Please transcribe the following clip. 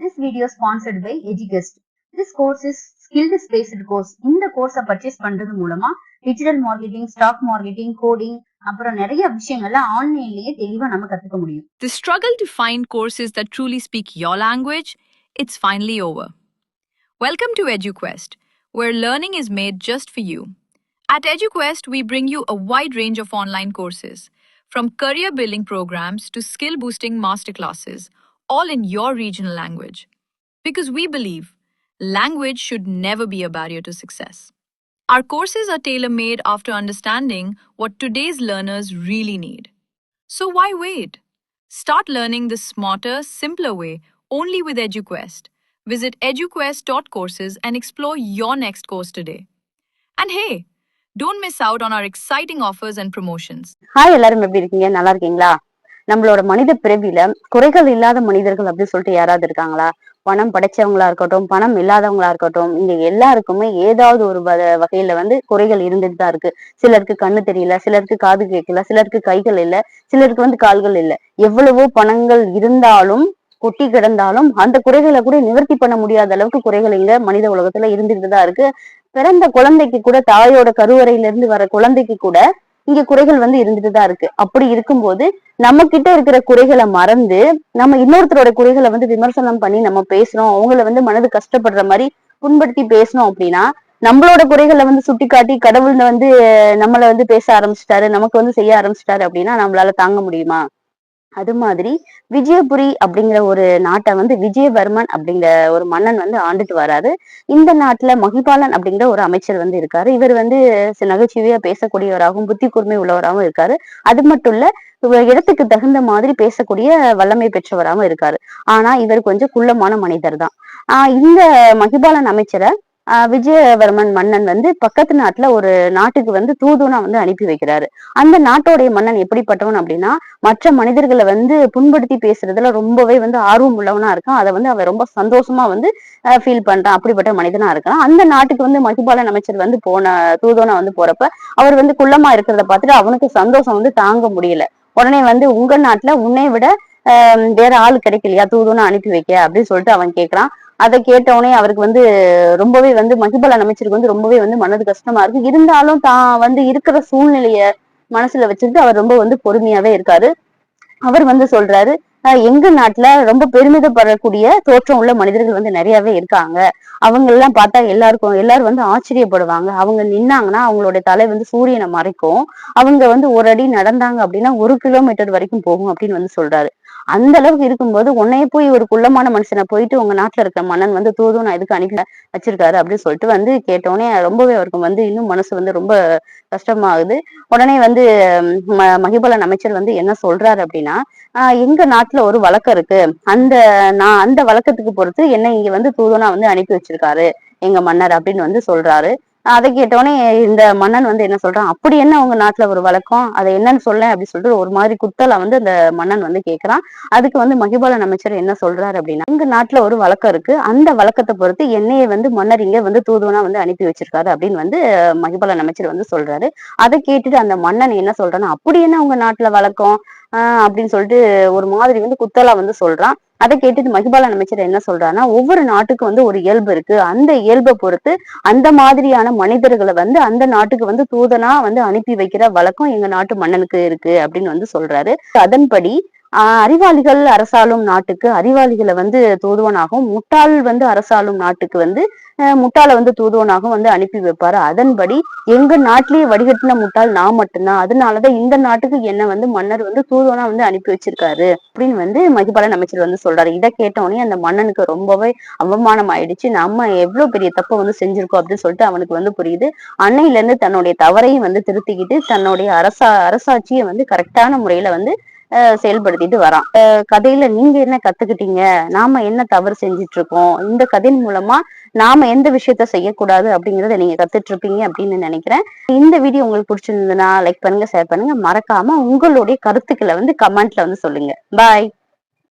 This video is sponsored by EduQuest. This course is skills based course. இந்த கோர்ஸை purchase பண்றது மூலமா digital marketing stock marketing coding அப்புறம் நிறைய விஷயங்கள்ல ஆன்லைன்லயே தெளிவா நம்ம கத்துக்க முடியும் The struggle to find courses that truly speak your language, it's finally over. Welcome to EduQuest, where learning is made just for you. At EduQuest, we bring you a wide range of online courses, from career building programs to skill boosting masterclasses, all in your regional language. Because we believe language should never be a barrier to success. Our courses are tailor made after understanding what today's learners really need. So why wait? Start learning the smarter, simpler way only with EduQuest. Visit eduquest.courses and explore your next course today. And hey, don't miss out on our exciting offers and promotions. Hi எல்லாரும் எப்படி இருக்கீங்க நல்லா இருக்கீங்களா நம்மளோட மனித பிறவியில குறைகள் இல்லாத மனிதர்கள் அப்படின்னு சொல்லிட்டு யாராவது இருக்காங்களா? பணம் படைச்சவங்களா இருக்கட்டும் பணம் இல்லாதவங்களா இருக்கட்டும் இங்க எல்லாருக்குமே ஏதாவது ஒரு வ- வகையில வந்து குறைகள் இருந்துட்டு தான் இருக்கு. சிலருக்கு கண்ணு தெரியல சிலருக்கு காது கேட்கல சிலருக்கு கைகள் இல்ல சிலருக்கு வந்து கால்கள் இல்ல. எவ்வளவோ பணங்கள் இருந்தாலும் கொட்டி கிடந்தாலும் அந்த குறைகளை கூட நிவர்த்தி பண்ண முடியாத அளவுக்கு குறைகள் இங்க மனித உலகத்துல இருந்துட்டு தான் இருக்கு. பிறந்த குழந்தைக்கு கூட தாயோட கருவறையில இருந்து வர குழந்தைக்கு கூட இங்க குறைகள் வந்து இருந்துட்டு தான் இருக்கு. அப்படி இருக்கும்போது நம்ம கிட்ட இருக்கிற குறைகளை மறந்து நம்ம இன்னொருத்தரோட குறைகளை வந்து விமர்சனம் பண்ணி நம்ம பேசுறோம் அவங்கள வந்து மனது கஷ்டப்படுற மாதிரி புண்படுத்தி பேசணும் அப்படின்னா நம்மளோட குறைகளை வந்து சுட்டிக்காட்டி கடவுள் வந்து நம்மளை நம்மள வந்து பேச ஆரம்பிச்சிட்டாரு நமக்கு வந்து செய்ய ஆரம்பிச்சிட்டாரு அப்படின்னா நம்மளால தாங்க முடியுமா? அது மாதிரி விஜயபுரி அப்படிங்கிற ஒரு நாட்டை வந்து விஜயவர்மன் அப்படிங்கிற ஒரு மன்னன் வந்து ஆண்டுட்டு வராரு. இந்த நாட்டுல மகிபாலன் அப்படிங்கிற ஒரு அமைச்சர் வந்து இருக்காரு. இவர் வந்து நகைச்சுவையா பேசக்கூடியவராகவும் புத்தி கூர்மை உள்ளவராகவும் இருக்காரு. அது மட்டும் இல்ல இடத்துக்கு தகுந்த மாதிரி பேசக்கூடிய வல்லமை பெற்றவராகவும் இருக்காரு. ஆனா இவர் கொஞ்சம் குள்ளமான மனிதர் தான் ஆஹ் இந்த மகிபாலன் அமைச்சரை விஜயவர்மன் மன்னன் வந்து பக்கத்து நாட்டுல ஒரு நாட்டுக்கு வந்து தூதுனா வந்து அனுப்பி வைக்கிறாரு. அந்த நாட்டோடைய மன்னன் எப்படிப்பட்டவன் அப்படின்னா மற்ற மனிதர்களை வந்து புண்படுத்தி பேசுறதுல ரொம்பவே வந்து ஆர்வம் உள்ளவனா இருக்கான். அதை வந்து அவன் ரொம்ப சந்தோஷமா வந்து ஃபீல் பண்றான். அப்படிப்பட்ட மனிதனா இருக்கான். அந்த நாட்டுக்கு வந்து மகிபாலன் அமைச்சர் வந்து போன தூதுனா வந்து போறப்ப அவர் வந்து குள்ளமா இருக்கிறத பார்த்துட்டு அவனுக்கு சந்தோஷம் வந்து தாங்க முடியல. உடனே வந்து உங்க நாட்டுல உன்னை விட வேற ஆள் கிடைக்கலையா? தூதுன்னு அனுப்பி வைக்க அப்படின்னு சொல்லிட்டு அவன் கேக்குறான். அதை கேட்டவுடனே அவருக்கு வந்து ரொம்பவே வந்து மகிபலன் அமைச்சருக்கு வந்து ரொம்பவே வந்து மனது கஷ்டமா இருக்கு. இருந்தாலும் தான் வந்து இருக்கிற சூழ்நிலைய மனசுல வச்சுக்கிட்டு அவர் ரொம்ப வந்து பொறுமையாவே இருக்காரு. அவர் வந்து சொல்றாரு எங்க நாட்டுல ரொம்ப பெருமிதப்படக்கூடிய தோற்றம் உள்ள மனிதர்கள் வந்து நிறையவே இருக்காங்க. அவங்க எல்லாம் பார்த்தா எல்லாருக்கும் எல்லாரும் வந்து ஆச்சரியப்படுவாங்க. அவங்க நின்னாங்கன்னா அவங்களுடைய தலை வந்து சூரியனை மறைக்கும். அவங்க வந்து ஒரு அடி நடந்தாங்க அப்படின்னா ஒரு கிலோமீட்டர் வரைக்கும் போகும் அப்படின்னு வந்து சொல்றாரு. அந்த அளவுக்கு இருக்கும்போது உன்னைய போய் ஒரு குள்ளமான மனுஷனை போயிட்டு உங்க நாட்டுல இருக்கிற மன்னன் வந்து தூதும் நான் இதுக்கு அனுப்பி வச்சிருக்காரு அப்படின்னு சொல்லிட்டு வந்து கேட்டோடனே ரொம்பவே அவருக்கு வந்து இன்னும் மனசு வந்து ரொம்ப கஷ்டமாகுது. உடனே வந்து ம- அமைச்சர் வந்து என்ன சொல்றாரு அப்படின்னா ஆஹ் எங்க நாட்டுல ஒரு வழக்கம் இருக்கு. அந்த நான் அந்த வழக்கத்துக்கு பொறுத்து என்ன இங்க வந்து தூதனா வந்து அனுப்பி வச்சிருக்காரு. எங்க மன்னர் அப்படின்னு வந்து சொல்றாரு. அதை கேட்டோடனே இந்த மன்னன் வந்து என்ன சொல்றான்? அப்படி என்ன உங்க நாட்டுல ஒரு வழக்கம்? அதை என்னன்னு சொல்ல அப்படின்னு சொல்லிட்டு ஒரு மாதிரி குத்தலா வந்து அந்த மன்னன் வந்து கேக்குறான். அதுக்கு வந்து மகிபாலன் அமைச்சர் என்ன சொல்றாரு அப்படின்னா எங்க நாட்டுல ஒரு வழக்கம் இருக்கு. அந்த வழக்கத்தை பொறுத்து என்னைய வந்து மன்னர் இங்க வந்து தூதுவனா வந்து அனுப்பி வச்சிருக்காரு அப்படின்னு வந்து மகிபாலன் அமைச்சர் வந்து சொல்றாரு. அதை கேட்டுட்டு அந்த மன்னன் என்ன சொல்றான்னா அப்படி என்ன உங்க நாட்டுல வழக்கம்? ஆஹ் அப்படின்னு சொல்லிட்டு ஒரு மாதிரி வந்து குத்தலா வந்து சொல்றான். அதை கேட்டுட்டு மகிபாலன் அமைச்சர் என்ன சொல்றாருன்னா ஒவ்வொரு நாட்டுக்கு வந்து ஒரு இயல்பு இருக்கு. அந்த இயல்பை பொறுத்து அந்த மாதிரியான மனிதர்களை வந்து அந்த நாட்டுக்கு வந்து தூதனா வந்து அனுப்பி வைக்கிற வழக்கம் எங்க நாட்டு மன்னனுக்கு இருக்கு அப்படின்னு வந்து சொல்றாரு. அதன்படி அறிவாளிகள் அரசாளும் நாட்டுக்கு அறிவாளிகளை வந்து தூதுவனாகவும் முட்டாள் வந்து அரசாளும் நாட்டுக்கு வந்து முட்டாளை வந்து தூதுவனாகவும் வந்து அனுப்பி வைப்பாரு. அதன்படி எங்க நாட்டிலேயே வடிகட்டின முட்டாள் நான் மட்டும்தான். அதனாலதான் இந்த நாட்டுக்கு என்ன வந்து மன்னர் வந்து தூதுவனா வந்து அனுப்பி வச்சிருக்காரு அப்படின்னு வந்து மகிபாலன் அமைச்சர் வந்து சொல்றாரு. இதை கேட்டவொடனே அந்த மன்னனுக்கு ரொம்பவே அவமானம் ஆயிடுச்சு. நம்ம எவ்வளவு பெரிய தப்பை வந்து செஞ்சிருக்கோம் அப்படின்னு சொல்லிட்டு அவனுக்கு வந்து புரியுது. அன்னையில இருந்து தன்னுடைய தவறையும் வந்து திருத்திக்கிட்டு தன்னுடைய அரசா அரசாட்சியை வந்து கரெக்டான முறையில வந்து செயல்படுத்திட்டு வரான். கதையில நீங்க என்ன கத்துக்கிட்டீங்க? நாம என்ன தவறு செஞ்சுட்டு இருக்கோம் இந்த கதையின் மூலமா நாம எந்த விஷயத்த செய்யக்கூடாது அப்படிங்கறத நீங்க கத்துட்டு இருப்பீங்க அப்படின்னு நினைக்கிறேன். இந்த வீடியோ உங்களுக்கு பிடிச்சிருந்ததுன்னா லைக் பண்ணுங்க ஷேர் பண்ணுங்க. மறக்காம உங்களுடைய கருத்துக்களை வந்து கமெண்ட்ல வந்து சொல்லுங்க. பாய்